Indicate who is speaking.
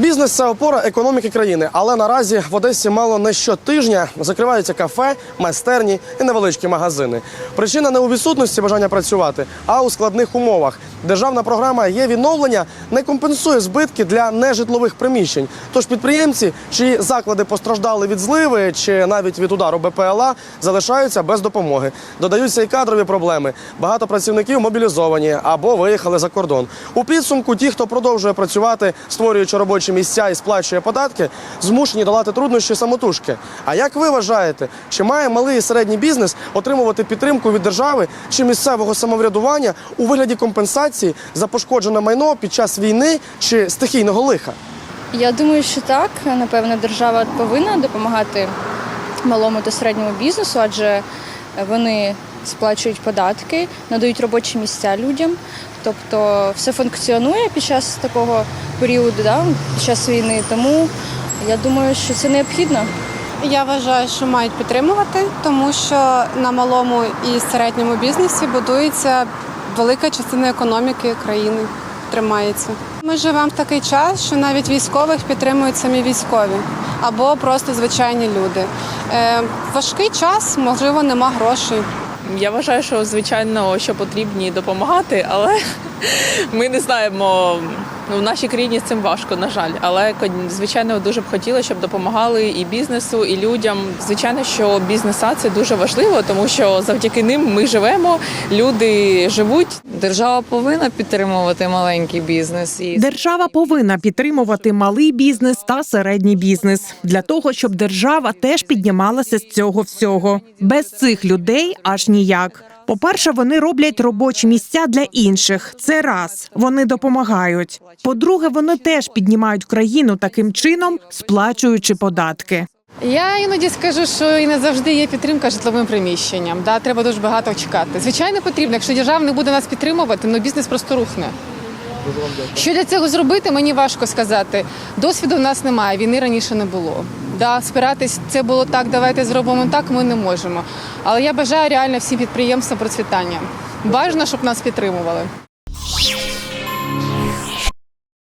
Speaker 1: Бізнес це опора економіки країни, але наразі в Одесі мало не щотижня закриваються кафе, майстерні і невеличкі магазини. Причина не у відсутності бажання працювати, а у складних умовах. Державна програма є відновлення не компенсує збитки для нежитлових приміщень. Тож підприємці, чиї заклади постраждали від зливи чи навіть від удару БПЛА, залишаються без допомоги. Додаються і кадрові проблеми. Багато працівників мобілізовані або виїхали за кордон. У підсумку ті, хто продовжує працювати, створюючи робочі місця і сплачує податки, змушені долати труднощі самотужки. А як ви вважаєте, чи має малий і середній бізнес отримувати підтримку від держави чи місцевого самоврядування у вигляді компенсації за пошкоджене майно під час війни чи стихійного лиха?
Speaker 2: Я думаю, що так. Напевно, держава повинна допомагати малому та середньому бізнесу, адже вони сплачують податки, надають робочі місця людям. Тобто все функціонує під час такого періоду, да, під час війни. Тому я думаю, що це необхідно.
Speaker 3: Я вважаю, що мають підтримувати, тому що на малому і середньому бізнесі будується велика частина економіки країни. Тримається. Ми живемо в такий час, що навіть військових підтримують самі військові або просто звичайні люди. Е, важкий час, можливо, нема грошей.
Speaker 4: Я вважаю, що звичайно, що потрібні допомагати, але ми не знаємо. Ну, в нашій країні з цим важко, на жаль. Але звичайно, дуже б хотіла, щоб допомагали і бізнесу, і людям. Звичайно, що бізнеса це дуже важливо, тому що завдяки ним ми живемо, люди живуть.
Speaker 5: Держава повинна підтримувати маленький бізнес і
Speaker 6: Держава повинна підтримувати малий бізнес та середній бізнес для того, щоб держава теж піднімалася з цього всього. Без цих людей аж ніяк. По-перше, вони роблять робочі місця для інших. Це раз вони допомагають. По-друге, вони теж піднімають країну таким чином, сплачуючи податки.
Speaker 7: Я іноді скажу, що і не завжди є підтримка житловим приміщенням. Да, треба дуже багато чекати. Звичайно, потрібно. Якщо держава не буде нас підтримувати, ну бізнес просто рухне. Що для цього зробити, мені важко сказати. Досвіду в нас немає, війни раніше не було. Да, спиратись, це було так, давайте зробимо так, ми не можемо. Але я бажаю реально всім підприємствам процвітання. Бажано, щоб нас підтримували.